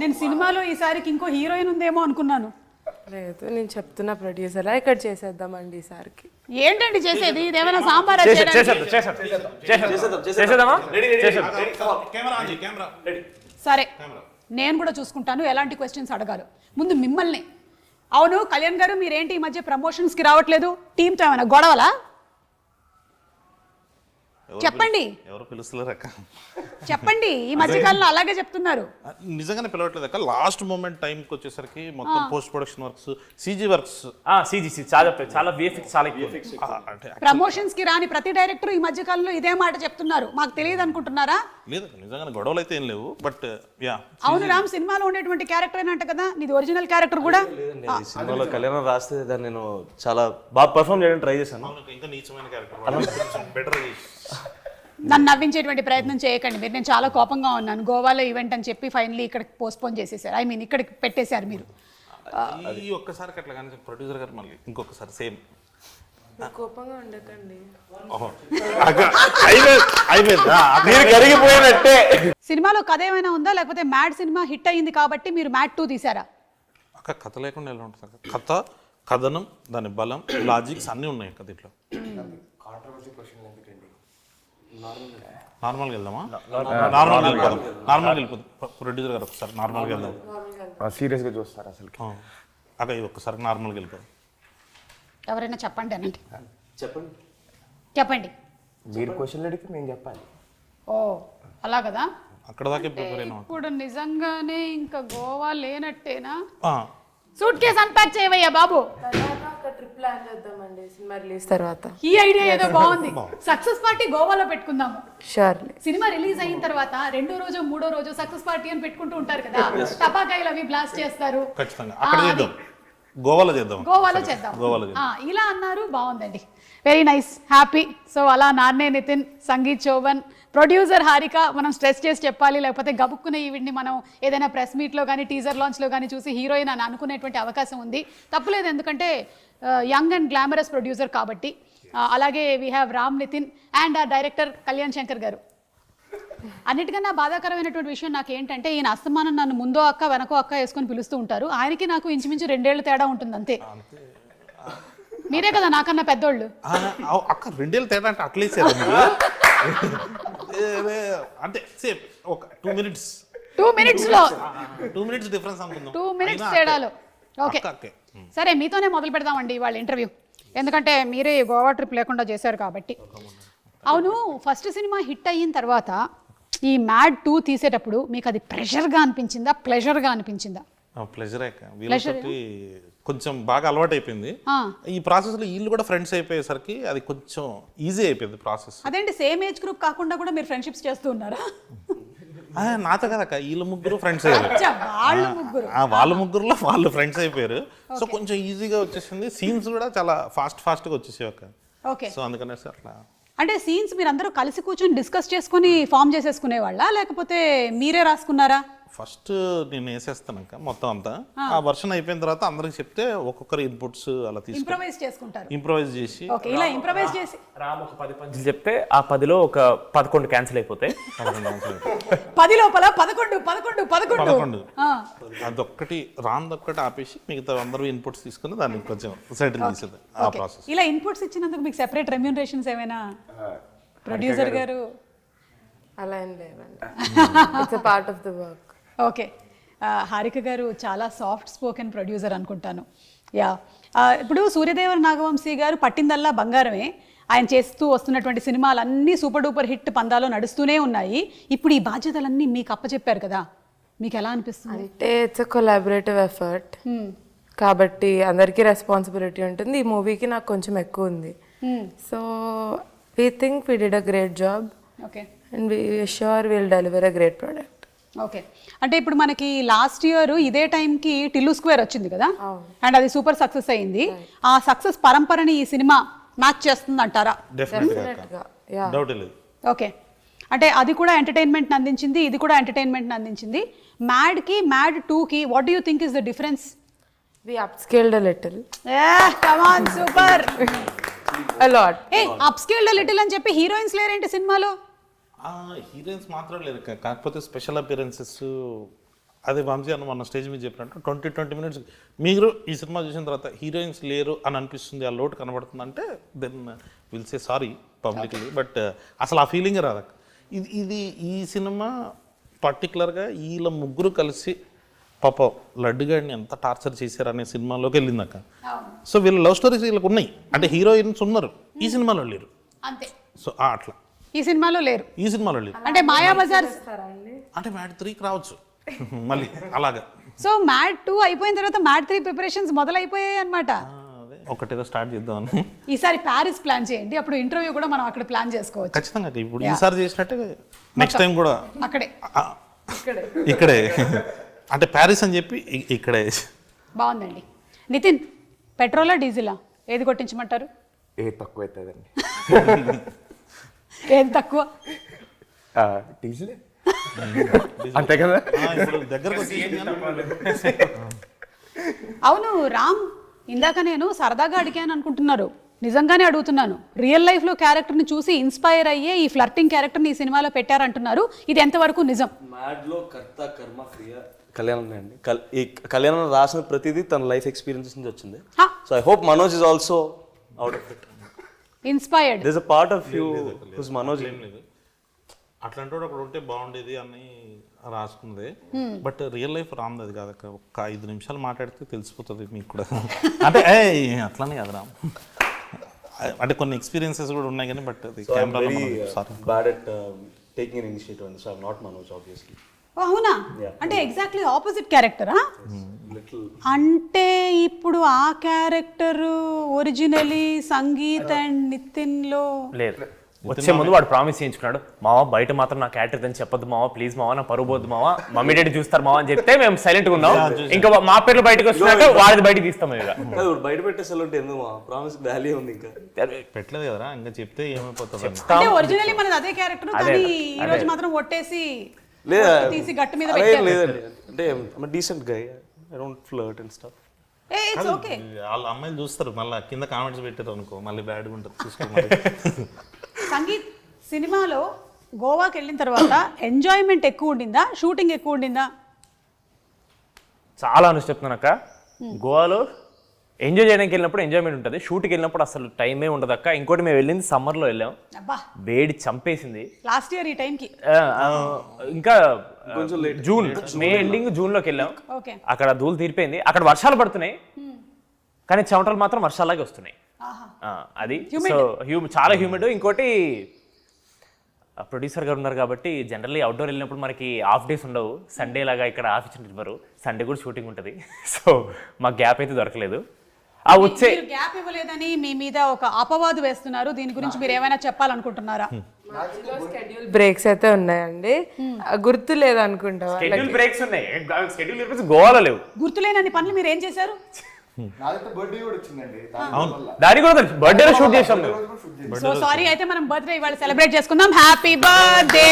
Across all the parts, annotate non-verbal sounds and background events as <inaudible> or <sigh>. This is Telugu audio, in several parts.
నేను సినిమాలో ఈసారికి ఇంకో హీరోయిన్ ఉందేమో అనుకున్నాను. లేదు నేను చెప్తున్నా ప్రొడ్యూసర్ ఇక్కడ చేసేద్దామండి ఈసారికి. ఏంటండి చేసేది? ఇదేమైనా సాంబార్ సరే నేను కూడా చూసుకుంటాను ఎలాంటి క్వశ్చన్స్ అడగాలి. ముందు మిమ్మల్ని. అవును కళ్యాణ్ గారు మీరేంటి ఈ మధ్య ప్రమోషన్స్కి రావట్లేదు? టీంతో ఏమైనా గొడవలా? చెప్పండి. ఎవరు పిలుస్తలేరు అక్క. చెప్పండి. ఈ మధ్య కాలంలో అలాగే చెప్తున్నారు. నిజంగానే పిలవట్లేదు అక్క. లాస్ట్ మూమెంట్ టైంకి వచ్చేసరికి మొత్తం post production works CG works. సిజీసి చాలా చాలా విఎఫ్ఎక్స్ చాలా ఎక్కువ అంటే ప్రమోషన్స్కి రాని ప్రతి డైరెక్టర్ ఈ మధ్య కాలంలో ఇదే మాట చెప్తున్నారు. మాకు తెలియదు అనుకుంటున్నారా? లేదు నిజంగానే గొడవలు అయితే ఏం లేవు. But yeah. అవును రామ్ సినిమాలో ఉండేటువంటి క్యారెక్టర్ అంట కదా? నీది ఒరిజినల్ క్యారెక్టర్ కూడా? సినిమాలో కళ్యాణం రాస్తే దాన్ని నేను చాలా బాగా పర్ఫామ్ చేయడానికి ట్రై చేశాను. ఇంకా నీచమైన క్యారెక్టర్ బెటర్ నన్ను నవ్వించేటువంటి ప్రయత్నం చేయకండి. మీరు నేను చాలా కోపంగా ఉన్నాను. గోవాలో ఈవెంట్ అని చెప్పి ఫైనలీ ఇక్కడికి పోస్ట్పోన్ చేసేసారు. ఐ మీన్ ఇక్కడికి పెట్టేశారు మీరు. ఈ ఒక్కసారి అట్లా కానీ ప్రొడ్యూసర్ గారు మళ్ళీ ఇంకొకసారి సేమ్. మీరు కోపంగా ఉండకండి. అయిపోయిందా మీరు కరిగిపోయినట్టే. సినిమాలో కథ ఏమైనా ఉందా? లేకపోతే మ్యాడ్ సినిమా హిట్ అయ్యింది కాబట్టి మీరు మ్యాడ్ టూ తీసారా అక్క కథ లేకుండా ఎలా ఉంటుంది కథ కథనం దాని బలం లాజిక్స్ అన్నీ ఉన్నాయి అక్క దీంట్లో. నార్మల్గా వెళ్దామా? నార్మల్గా వెళ్ళిపోదాం నార్మల్గా వెళ్ళిపోదాం. ప్రొడ్యూసర్ గారు ఒకసారి నార్మల్గా వెళ్దాం. సీరియస్గా చూస్తారు అసలు ఇది ఒక్కసారి నార్మల్గా వెళ్ళిపోదాం. ఎవరైనా చెప్పండి అనండి. చెప్పండి. చెప్పండి. మీరు క్వశ్చన్లు అడిగితే మేము చెప్పాలి. ఓ అలా కదా? అక్కడ దాకే ప్రిపేర్ అయినా ఇప్పుడు నిజంగానే ఇంకా గోవా లేనట్టేనా? ఆ. సూట్ కేసు అన్పాక్ చేయవయ్యా బాబు. తర్వాత ఒక ట్రిప్ ప్లాన్ చేద్దామండి సినిమా రిలీజ్ తర్వాత. ఈ ఐడియా ఏదో బాగుంది. సక్సెస్ పార్టీ గోవాలో పెట్టుకుందాము. షూర్లీ సినిమా రిలీజ్ అయిన తర్వాత రెండో రోజు మూడో రోజు సక్సెస్ పార్టీ అని పెట్టుకుంటూ ఉంటారు కదా. టపాకాయలు అవి బ్లాస్ట్ చేస్తారు. ఖచ్చితంగా. అక్కడ చేద్దాం. గోవాలో చేద్దాం. గోవాలో చేద్దాం. గోవాలో ఇలా అన్నారు. బాగుందండి. వెరీ నైస్ హ్యాపీ సో అలా నాన్నే నితిన్ సంగీత్ చౌవన్ ప్రొడ్యూసర్ హారిక మనం స్ట్రెస్ చేసి చెప్పాలి లేకపోతే గబుక్కున్న ఈవిడ్ని మనం ఏదైనా ప్రెస్ మీట్లో కానీ టీజర్ లాంచ్లో కానీ చూసి హీరోయిన్ అని అనుకునేటువంటి అవకాశం ఉంది. తప్పులేదు ఎందుకంటే యంగ్ అండ్ గ్లామరస్ ప్రొడ్యూసర్ కాబట్టి అలాగే we have Ram Nithin and ఆ డైరెక్టర్ కళ్యాణ్ శంకర్ గారు. అన్నిటికన్నా బాధాకరమైనటువంటి విషయం నాకు ఏంటంటే ఈయన అస్తమానం నన్ను ముందో అక్క వెనకో అక్క వేసుకొని పిలుస్తూ ఉంటారు. ఆయనకి నాకు ఇంచుమించు రెండేళ్ళు తేడా ఉంటుంది అంతే. మీరే కదా నాకన్నా పెద్దోళ్ళు. అక్క రెండేళ్ళు తేడా అంటే అట్లేసారు అంటే సేమ్ ఒక టూ మినిట్స్ టూ మినిట్స్లో. టూ మినిట్స్ డిఫరెన్స్ అనుకుందాం. టూ మినిట్స్ తేడాలో. ఓకే సరే మీతోనే మొదలు పెడదామండి వాళ్ళ ఇంటర్వ్యూ ఎందుకంటే మీరే గోవా ట్రిప్ లేకుండా చేశారు కాబట్టి. అవును ఫస్ట్ సినిమా హిట్ అయిన తర్వాత ఈ మ్యాడ్ టూ తీసేటప్పుడు మీకు అది ప్రెషర్గా అనిపించిందా? ప్లెజర్గా అనిపించిందా? ప్లెజర్ కొంచెం బాగా అలవాటు అయిపోయింది ఆ. ఈ ప్రాసెస్లో వీళ్ళు కూడా ఫ్రెండ్స్ అయిపోయేసరికి అది కొంచెం ఈజీ అయిపోయింది ప్రాసెస్. అదేంటి సేమ్ ఏజ్ గ్రూప్ కాకుండా కూడా మీరు ఫ్రెండ్షిప్స్ చేస్తూ ఉన్నారా? నాతో కదక్క వీళ్ళు ముగ్గురు ఫ్రెండ్స్ అయ్యారు. వాళ్ళు ముగ్గురులో వాళ్ళు ఫ్రెండ్స్ అయిపోయారు. సో కొంచెం ఈజీగా వచ్చేసింది. సీన్స్ కూడా చాలా ఫాస్ట్ ఫాస్ట్గా వచ్చేసాయి అక్క. ఓకే. సో అందుకనేసి అట్లా. అంటే సీన్స్ మీరు అందరూ కలిసి కూర్చొని డిస్కస్ చేసుకుని ఫామ్ చేసేసుకునే వాళ్ళ లేకపోతే మీరే రాసుకున్నారా? ఫస్ట్ నేను వేసేస్తానక్క మొత్తం అంతా. ఆ. వర్షన్ అయిపోయిన తర్వాత అందరికి చెప్తే ఒక్కొక్కరు ఇన్పుట్స్ అలా తీసుకుని ఇంప్రవైజ్ చేసుకుంటారు. ఇంప్రవైజ్ చేసి ఓకే ఇలా ఇంప్రవైజ్ చేసి రామ్ ఒక పది పంచులు చెప్తే ఆ పదిలో ఒక పదకొండు క్యాన్సిల్ అయిపోతాయి. పది లోపల పదకొండు పదకొండు పదకొండు. పదకొండు. ఆ, అదొక్కటి రాందొక్కటి ఆపేసి మిగతా అందరూ ఇన్పుట్స్ తీసుకుని దాన్ని కొంచెం సెటిల్ చేసేది ఆ ఓకే. ప్రాసెస్ ఇలా ఇన్పుట్స్ ఇచ్చినందుకు మీకు సెపరేట్ రెమ్యూనరేషన్స్ ఏమైనా? ప్రొడ్యూసర్ గారు. అలా ఏం లేవండి. It's a part of the work okay. Harika garu చాలా సాఫ్ట్ స్పోకెన్ ప్రొడ్యూసర్ అనుకుంటాను. యా. ఇప్పుడు సూర్యదేవర నాగవంశీ గారు పట్టిందల్లా బంగారమే. ఆయన చేస్తూ వస్తున్నటువంటి సినిమాలన్నీ సూపర్ డూపర్ హిట్ పందాలో నడుస్తూనే ఉన్నాయి. ఇప్పుడు ఈ బాధ్యతలన్నీ మీకు అప్పచెప్పారు కదా. మీకు ఎలా అనిపిస్తుంది? అంటే ఇట్స్ కొలాబరేటివ్ ఎఫర్ట్ కాబట్టి అందరికీ రెస్పాన్సిబిలిటీ ఉంటుంది. ఈ మూవీకి నాకు కొంచెం ఎక్కువ ఉంది. So we think we did a great job okay. And we sure will deliver a great product okay. అంటే ఇప్పుడు మనకి లాస్ట్ ఇయర్ ఇదే టైంకి టిల్లు స్క్వేర్ వచ్చింది కదా? అండ్ అది సూపర్ సక్సెస్ అయింది. ఆ సక్సెస్ పరంపరని ఈ సినిమా మ్యాచ్ చేస్తుంది అంటారా డెఫినెట్గా యా డౌట్ లేదు. ఓకే. అంటే అది కూడా ఎంటర్టైన్మెంట్ అందించింది ఇది కూడా ఎంటర్టైన్మెంట్ అందించింది. మ్యాడ్కి మ్యాడ్ టూకి what do you think is the difference we upscaled a little super a lot a upscaled little అని చెప్పి హీరోయిన్స్ లేరేంటి సినిమాలో? హీరోయిన్స్ మాత్రం లేదు. కాకపోతే స్పెషల్ అపియరెన్సెస్ అదే వంశీ అన్న మన స్టేజ్ మీద చెప్పినట్టు ట్వంటీ ట్వంటీ మినిట్స్ మీరు ఈ సినిమా చూసిన తర్వాత హీరోయిన్స్ లేరు అని అనిపిస్తుంది ఆ లోటు కనబడుతుంది అంటే then will say sorry publicly but అసలు ఆ ఫీలింగ్ రాదు ఇది ఇది ఈ సినిమా పర్టికులర్గా వీళ్ళ ముగ్గురు కలిసి పాప లడ్డు గారిని ఎంత టార్చర్ చేశారు అనే సినిమాలోకి వెళ్ళింది అక్క సో వీళ్ళ లవ్ స్టోరీస్ వీళ్ళకి ఉన్నాయి. అంటే హీరోయిన్స్ ఉన్నారు. ఈ సినిమాలో లేరు. అంతే. సో అట్లా. ఈ సినిమాలో లేరు. ఈ సినిమాలో లేరు. అంటే మాయా బజార్ అంటే మ్యాట్ త్రీకి రావచ్చు. మళ్ళీ అలాగా. సో మ్యాట్ టూ అయిపోయిన తర్వాత మ్యాట్ త్రీ ప్రిపరేషన్స్ మొదలైపోయాయి అనమాట ఒకటేదో స్టార్ట్ చేద్దామని. ఈసారి ప్యారిస్ ప్లాన్ చేయండి. అప్పుడు ఇంటర్వ్యూ కూడా మనం అక్కడ ప్లాన్ చేసుకోవచ్చు. ఖచ్చితంగా. ఇప్పుడు ఈసారి చేసినట్టే నెక్స్ట్ టైం కూడా అక్కడే. ఇక్కడే. అంటే ప్యారిస్ అని చెప్పి ఇక్కడే. బాగుందండి. నితిన్ పెట్రోలా డీజిలా? ఏది కొట్టించమంటారు? ఏ తక్కువ అవుతుందండి <laughs> ఏది తక్కువ? డీజిల్ అంతే కదా? అవును రామ్ ఇందాక నేను సరదాగా అడిగాను అనుకుంటున్నారు. నిజంగానే అడుగుతున్నాను. రియల్ లైఫ్లో క్యారెక్టర్ని చూసి ఇన్స్పైర్ అయ్యే ఈ ఫ్లర్టింగ్ క్యారెక్టర్ని ఈ సినిమాలో పెట్టారంటున్నారు. ఇది ఎంతవరకు నిజం? మ్యాడ్లో కర్త కర్మ క్రియ. కళ్యాణం అండి ఈ కళ్యాణం రాసిన ప్రతిదీ తన లైఫ్ ఎక్స్పీరియన్సెస్ నుంచి వచ్చింది. So I hope Manoj is also out of it inspired this a part of you who's Manoj అట్లాంటి వాడు ఒకడు ఉంటే బాగుండేది అని రాసుకుంది. బట్ రియల్ లైఫ్ రామ్ది అది కాదు. ఒక్క ఐదు నిమిషాలు మాట్లాడితే తెలిసిపోతుంది మీకు కూడా. అంటే ఏ అట్లానే కాదు రామ్. అంటే కొన్ని ఎక్స్పీరియన్సెస్ కూడా ఉన్నాయి కానీ బట్ అది camera sorry bad at taking in initiative and so I'm not Manoj obviously అవునా? అంటే ఎగ్జాక్ట్లీ ఆపోజిట్ క్యారెక్టరా లిటిల్ అంటే ఇప్పుడు ఆ క్యారెక్టర్ ఒరిజినలీ సంగీత్ అండ్ నితిన్లో లేదు. వచ్చే ముందు వాడు ప్రామిస్ చేయించుకున్నాడు. మావా బయట మాత్రం నా క్యారెక్టర్ అని చెప్పొద్దు మావా ప్లీజ్ మావా నా పరువు పోద్దు మావా మమ్మీ డాడీ చూస్తారు మావా అని చెప్తే మేము సైలెంట్గా ఉన్నాం. ఇంకా మా పేర్లు బయటకు వచ్చినాక వాడిది బయటకి తీస్తాం ఇక. కాదు ఇప్పుడు బయట పెట్టేసాలు ఉంటే ఎందుకు మా ప్రామిస్ వాల్యూ ఉంది ఇంకా. పెట్టలేదు కదరా ఇంకా చెప్తే ఏమైపోతుంది? ఒరిజినలీ మనది అదే క్యారెక్టర్ కానీ ఈ రోజు మాత్రం ఒట్టేసి లేదా. తీసి గట్టు మీద అలా ఏం పెట్టారు. లేదండి. అంటే decent guy I don't flirt and stuff A it's okay వాళ్ళ అమ్మాయిలు చూస్తారు. మళ్ళీ కింద కామెంట్స్ పెట్టారు అనుకో. మళ్ళీ బ్యాడ్గా ఉంటుంది. సంగీత్ సినిమాలో గోవాకి వెళ్ళిన తర్వాత ఎంజాయ్మెంట్ ఎక్కువ ఉండిందా? షూటింగ్ ఎక్కువ ఉండిందా? చాలా అనుష్ఠ చెప్తున్నాను అక్క. గోవాలో ఎంజాయ్ చేయడానికి వెళ్ళినప్పుడు ఎంజాయ్మెంట్ ఉంటుంది. షూట్కి వెళ్ళినప్పుడు అసలు టైమే ఉండదు అక్క. ఇంకోటి మేము వెళ్ళింది సమ్మర్లో వెళ్ళాం. అబ్బా. వేడి చంపేసింది. లాస్ట్ ఇయర్ ఈ టైంకి ఇంకా కొంచెం జూన్ మే ఎండింగ్ జూన్లోకి వెళ్ళాం. ఓకే అక్కడ ధూళి తీరిపోయింది. అక్కడ వర్షాలు పడుతున్నాయి. కానీ చెమటలు మాత్రం వర్షాలాగే వస్తున్నాయి. ఆహా. ఆ, అది. సో హ్యూమ్ చాలా హ్యూమిడ్ ఇంకోటి ప్రొడ్యూసర్ గారు ఉన్నారు కాబట్టి జనరల్లీ అవుట్డోర్ వెళ్ళినప్పుడు మనకి హాఫ్ డేస్ ఉండవు. సండే లాగా ఇక్కడ ఆఫ్ ఇచ్చినట్టు సండే కూడా షూటింగ్ ఉంటుంది. సో మాకు గ్యాప్ అయితే దొరకలేదు. ఆ వచ్చే గ్యాప్ ఇవ్వలేదని మీ మీద ఒక అపవాదు వేస్తున్నారు. దీని గురించి మీరు ఏమైనా చెప్పాలనుకుంటున్నారా? స్కెడ్యూల్ బ్రేక్స్ అయితే ఉన్నాయండి. గుర్తు లేదు అనుకుంటా షెడ్యూల్ బ్రేక్స్ ఉన్నాయి. షెడ్యూల్ బ్రేక్స్ గోవాలో లేవు. గుర్తులేనన్ని పనులు మీరు ఏం చేశారు? దాని కూడా షూట్ చేసాం సో సారీ అయితే మనం బర్త్డే ఇవాళ సెలబ్రేట్ చేసుకుందాం. హ్యాపీ బర్త్డే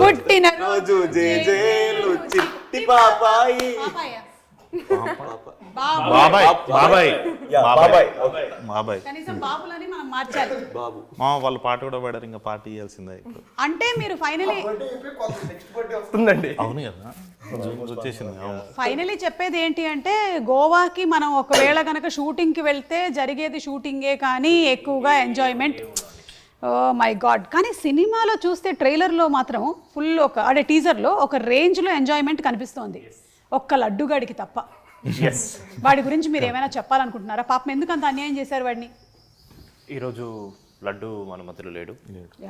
పుట్టిన రోజు జేజేలు చిట్టి పాపాయి బాబాయ్ బాబాయ్ బాబాయ్ బాబాయ్ కనీసం బాబులని మనం మార్చాలి. బాబు. మా వాళ్ళు పాట కూడా పాడారు ఇంకా పాట ఇవ్వాల్సిందే ఇప్పుడు. అంటే మీరు ఫైనలీ వస్తుందండి. అవును కదా? వచ్చేసింది ఫైనలీ చెప్పేది ఏంటి అంటే గోవాకి మనం ఒకవేళ కనుక షూటింగ్కి వెళ్తే జరిగేది షూటింగే కానీ ఎక్కువగా ఎంజాయ్మెంట్. ఓ మై గాడ్ కానీ సినిమాలో చూస్తే ట్రైలర్లో మాత్రం ఫుల్ ఒక అంటే టీజర్లో ఒక రేంజ్లో ఎంజాయ్మెంట్ కనిపిస్తోంది. ఒక్క లడ్డుగాడికి తప్ప. వాడి గురించి మీరు ఏమైనా చెప్పాలనుకుంటున్నారా? పాపం ఎందుకు అంత అన్యాయం చేశారు వాడిని? ఈరోజు లడ్డు మన మధ్యలో లేడు.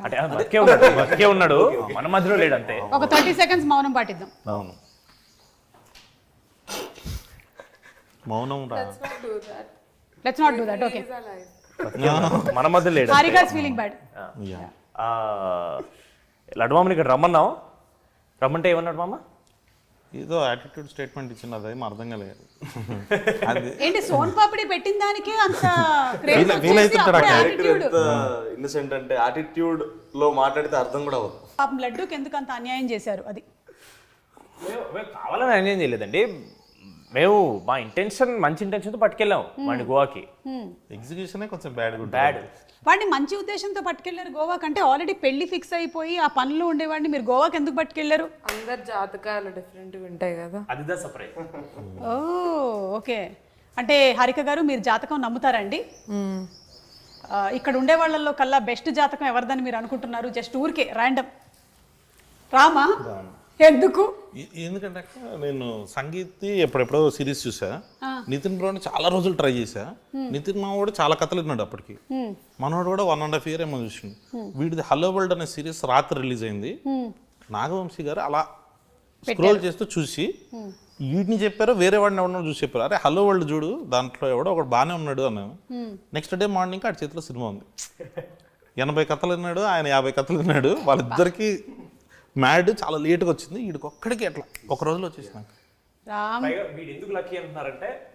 అంటే బతికే ఉన్నాడు బతికే ఉన్నాడు. మన మధ్యలో లేడు అంతే. ఒక థర్టీ సెకండ్స్ మౌనం పాటిద్దాం. అవును. మౌనం రా. Let's not do that okay మన మధ్యలో లేడు హారికాస్ ఫీలింగ్ బ్యాడ్ Yeah. ఆ, లడ్డు మామని ఇక్కడ రమ్మన్నాం రమ్మంటే ఏమన్నాడు మామ? ఏదో యాటిట్యూడ్ స్టేట్మెంట్ ఇచ్చిన అదేం అర్థం కాలేదు. <laughs> అది ఏంటి సోన్ పాపిడి పెట్టిన దానికే అంత <laughs> ఇన్నసెంట్ అంటే యాటిట్యూడ్లో మాట్లాడితే అర్థం కూడా అవ్వదు. పాపం లడ్డూకి ఎందుకు అంత అన్యాయం చేశారు అది? కావాలని అన్యాయం చేయలేదండి. మేము మా ఇంటెన్షన్ మంచి ఇంటెన్షన్తో పట్టుకెళ్ళాం వాడిని గోవాకి. ఎగ్జిక్యూషనే కొంచెం బ్యాడ్ బ్యాడ్ వాడిని మంచి ఉద్దేశంతో పట్టుకెళ్ళారు గోవా కంటే ఆల్రెడీ పెళ్ళి ఫిక్స్ అయిపోయి ఆ పనులు ఉండేవాడిని మీరు గోవాకి ఎందుకు పట్టుకెళ్ళారు అందరి జాతకాలు డిఫరెంట్గా ఉంటాయి కదా. అదిదా సపరేట్ ఓ ఓకే. అంటే హారిక గారు మీరు జాతకం నమ్ముతారండి? ఆ, ఇక్కడ ఉండే వాళ్ళల్లో కల్లా బెస్ట్ జాతకం ఎవరిదని మీరు అనుకుంటున్నారు? జస్ట్ ఊరికే ర్యాండమ్ రామా? ఎందుకు? ఎందుకంటే నేను సంగీత్ ఎప్పుడెప్పుడో సిరీస్ చూసా. నితిన్ బ్రోని చాలా రోజులు ట్రై చేశా నితిన్ మావాడు చాలా కథలు విన్నాడు అప్పటికి. మనోడు కూడా వన్ అండ్ హాఫ్ ఇయర్ ఏమో చూసిండు. వీడిది హలో వరల్డ్ అనే సిరీస్ రాత్రి రిలీజ్ అయింది. నాగవంశీ గారు అలా స్క్రోల్ చేస్తూ చూసి వీటిని చెప్పారు వేరే వాడిని ఎవడో చూసి చెప్పారు. అరే హలో వరల్డ్ చూడు దాంట్లో ఎవడో ఒకడు బాగానే ఉన్నాడు అన్నాను నెక్స్ట్ డే మార్నింగ్ ఆడి చేతిలో సినిమా ఉంది. ఎనభై కథలు విన్నాడు ఆయన యాభై కథలు విన్నాడు. వాళ్ళిద్దరికి మ్యాడ్ చాలా లేట్గా వచ్చింది. వీడికి ఒక్కడికి ఎట్లా ఒక రోజులో వచ్చేసినాక రామ్. పైగా వీడు ఎందుకు లక్కీ అంటున్నారంటే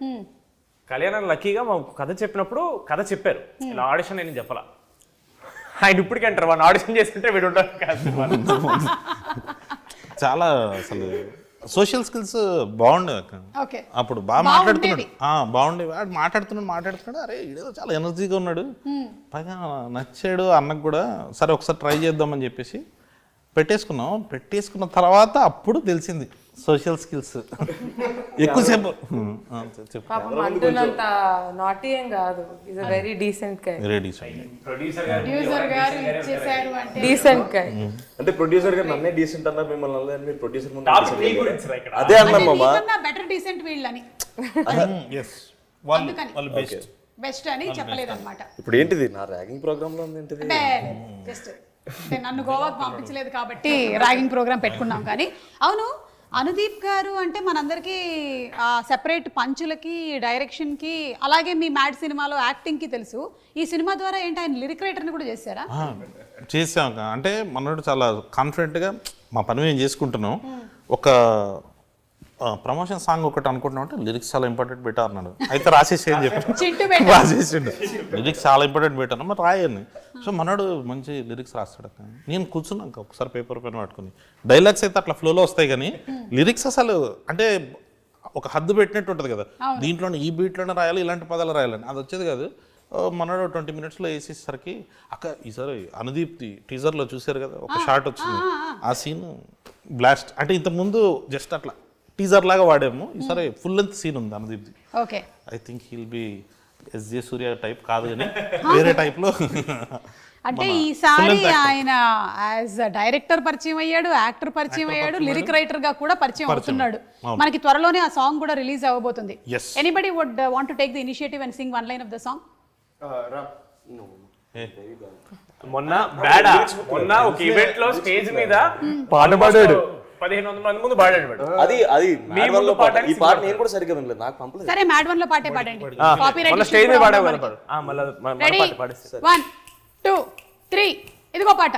కళ్యాణ్ లక్కీగా మా కథ చెప్పినప్పుడు కథ చెప్పారు. ఇలా ఆడిషన్ నేను చెప్పలా. ఆయన ఇప్పటికి అంటారు వాడిని ఆడిషన్ చేస్తుంటే వీడు ఉంటారు కాదు చాలా అసలు సోషల్ స్కిల్స్ బాగుండేవి అక్క. ఓకే. అప్పుడు బాగా మాట్లాడుతున్నాడు. ఆ, బాగుండేవి. వాడు మాట్లాడుతున్నాడు మాట్లాడుతున్నాడు. అరే ఈడేదో చాలా ఎనర్జీగా ఉన్నాడు. పైగా నచ్చాడు అన్నకు కూడా సరే ఒకసారి ట్రై చేద్దామని చెప్పేసి పెట్టేసుకున్నాం. పెట్టేసుకున్న తర్వాత అప్పుడు తెలిసింది. సోషల్ స్కిల్స్ <laughs> ఎక్కువసేపు. A very decent guy ready producer గారు ప్రొడ్యూసర్ గారు ఇచ్చేసారు అంటే. డీసెంట్ కై అంటే ప్రొడ్యూసర్ గారు నన్నే డీసెంట్ అన్నారు మిమ్మల్ని మీరు ప్రొడ్యూసర్ అదే అన్నాం బెటర్ డీసెంట్ వీళ్ళని. ఎస్ వాళ్ళు. వాళ్ళు బెస్ట్ బెస్ట్ అని చెప్పలేదు అనమాట ఇప్పుడు ఏంటిది? నా ర్యాగింగ్ ప్రోగ్రామ్లో ఉంది ఏంటిది? జస్ట్ నన్ను <laughs> గోవాకు పంపించలేదు కాబట్టి ర్యాగింగ్ ప్రోగ్రామ్ పెట్టుకున్నాం కానీ. అవును అనుదీప్ గారు అంటే మనందరికీ ఆ సెపరేట్ పంచులకి డైరెక్షన్కి అలాగే మీ మ్యాడ్ సినిమాలో యాక్టింగ్కి తెలుసు. ఈ సినిమా ద్వారా ఏంటి ఆయన లిరిక్ రైటర్ని కూడా చేశారా? చేసాం. అంటే మనోడు చాలా కాన్ఫిడెంట్గా మా పని మేము చేసుకుంటున్నాం. ఒక ప్రమోషన్ సాంగ్ ఒకటి అనుకుంటున్నాం అంటే లిరిక్స్ చాలా ఇంపార్టెంట్ పెట్టా అన్నాడు. అయితే రాసేసి ఏం చెప్పాను పెట్టారు. <laughs> రాసేసిండు లిరిక్స్ చాలా ఇంపార్టెంట్ పెట్టాను మరి రాయని సో మనోడు మంచి లిరిక్స్ రాస్తాడు నేను కూర్చున్నాక ఒకసారి పేపర్ పెన్ పట్టుకుని. డైలాగ్స్ అయితే అట్లా ఫ్లోలో వస్తాయి కానీ లిరిక్స్ అసలు అంటే ఒక హద్దు పెట్టినట్టు ఉంటుంది కదా. దీంట్లోనే ఈ బీట్లోనే రాయాలి ఇలాంటి పదాలు రాయాలని. అది వచ్చేది కాదు. మనోడు ట్వంటీ మినిట్స్లో వేసేసరికి అక్క ఈసారి అనుదీప్తి టీజర్లో చూశారు కదా ఒక షార్ట్ వచ్చింది. ఆ సీన్ బ్లాస్ట్ అంటే ఇంతకుముందు జస్ట్ అట్లా టీజర్ లాగా వాడాము. ఈసారి ఫుల్ లెంత్ సీన్ ఉంది Anudeepthi okay. I think he'll be SJ Surya type కాదు కానీ వేరే టైప్లో అంటే ఈసారి ఆయన యాజ్ డైరెక్టర్ పరిచయం అయ్యాడు యాక్టర్ పరిచయం అయ్యాడు లిరిక్ రైటర్గా కూడా పరిచయం అవుతున్నాడు. మనకి త్వరలోనే ఆ సాంగ్ కూడా రిలీజ్ అవ్వబోతుంది. Yes. Anybody would want to take the initiative and sing one line of the song మొన్న బ్యాడా మొన్న ఒక ఈవెంట్లో స్టేజ్ మీద పాట పాడాడు. పదిహేను వందల మంది ముందు పాడాడు వాడు. అది అది మీ ముందు పాట. పాడడానికి ఈ పాట నేను కూడా సరిగ్గా వినలేదు నాకు పంపలేదు. సరే మ్యాడ్ వన్లో పాటే పాడండి. కాపీ స్టేజ్ మీద పాడు. ఆ, మళ్ళా మన- పాట ఇదిగో పాట.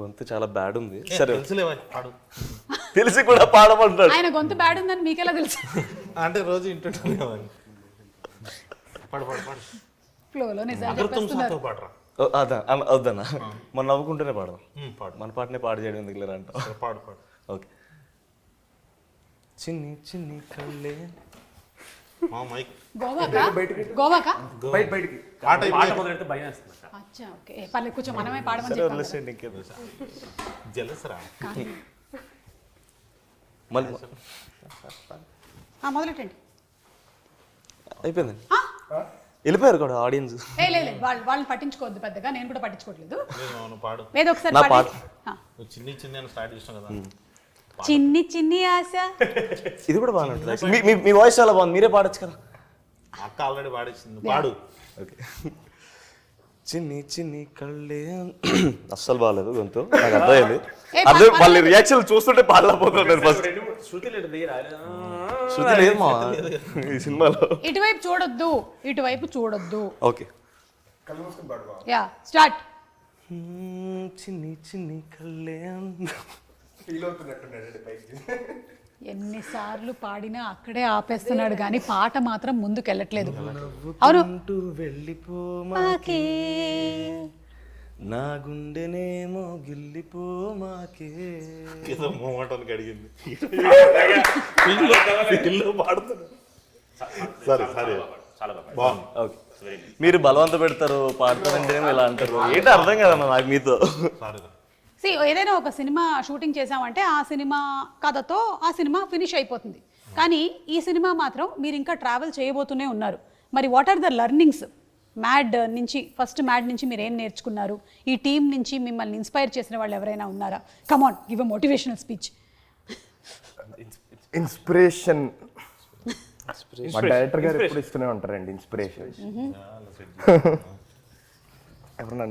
గొంతు చాలా బ్యాడ్ ఉంది. సరే. తెలుసులేవా పాడు. తెలిసి కూడా పాడమంటాడు ఆయన గొంతు బ్యాడ్ ఉందని మీకెలా తెలుసు? అంటే రోజు వింటుంటాను పాడు పాడు పాడు. ఫ్లోలో నిజాలు పాడరా. అదా వద్దన్నా. మనం నవ్వుకుంటూనే పాడదాం. పాడు. మన పాటనే పాడు చేయడం ఎందుకు లేరా అంటాం పాడు పాడు. ఓకే. చిన్ని చిన్ని కళ్ళే. మా మైక్. గోవాకా? గోవాకా? పాట పాట మొదలెడితే భయం వేస్తుంది అక్క. అచ్చా ఓకే. ఏ, పర్లేదు కూర్చో మనమే పాడమని సరే చెప్పాం వదిలేసేయండి ఇంకేదో జలస్ రా? మళ్ళీ. ఆ, మొదలెట్టండి. అయిపోయిందండి. ఆ? వెళ్ళిపోయారు కూడా ఆడియన్స్ ఏ లేదు లేదు, వాళ్ళు వాళ్ళని పట్టించుకోవద్దు పెద్దగా నేను కూడా పట్టించుకోవట్లేదు. పాడు. ఏదో ఒకసారి నా పాడండి. ఆ. నువ్వు చిన్ని చిన్ని అని స్టార్ట్ చేసినావు కదా. చిన్ని చిన్ని ఆశ. ఇది కూడా బాగానే ఉంటుంది. మీ- మీ- మీ వాయిస్ చాలా బాగుంది. మీరే పాడొచ్చు కదా. అక్క ఆల్రెడీ పాడేసింది. నువ్వు పాడు. ఓకే చిన్ని చిన్ని కళ్ళే అస్సలు బాగాలేదు గొంతు. నాకు అర్థమైంది. అర్థం. వాళ్ళ రియాక్షన్ చూస్తుంటే పాడలేకపోతున్నాను ఫస్ట్ శృతి లేదు. శృతి లేదు మా ఈ సినిమాలో. ఇటువైపు చూడొద్దు. ఇటువైపు చూడొద్దు. ఓకే. Yeah start. చిన్ని చిన్ని కళ్ళే ఎన్నిసార్లు పాడినా అక్కడే ఆపేస్తున్నాడు కానీ పాట మాత్రం ముందుకెళ్ళట్లేదు. అవును. వెళ్ళిపో మాకే. నా గుండెనేమో గిల్లిపో మాకే. ఏదో మోమాటానికి అడిగింది. సరే సరే. చాలా బాగా బాగుంది. ఓకే. మీరు బలవంత పెడతారు పాడతారంటేనేమో ఇలా అంటారు. ఏంటి అర్థం కదన్న నాకు మీతో? సి ఏదైనా ఒక సినిమా షూటింగ్ చేసామంటే ఆ సినిమా కథతో ఆ సినిమా ఫినిష్ అయిపోతుంది. కానీ ఈ సినిమా మాత్రం మీరు ఇంకా ట్రావెల్ చేయబోతూనే ఉన్నారు. మరి what are the learnings? MAD నుంచి ఫస్ట్ మ్యాడ్ నుంచి మీరు ఏం నేర్చుకున్నారు? ఈ టీం నుంచి మిమ్మల్ని ఇన్స్పైర్ చేసిన వాళ్ళు ఎవరైనా ఉన్నారా? Come on give a motivational speech inspiration మా డైరెక్టర్ గారు ఎప్పుడు ఇస్తూనే ఉంటారండి ఇన్స్పిరేషన్ ఎవరన్నా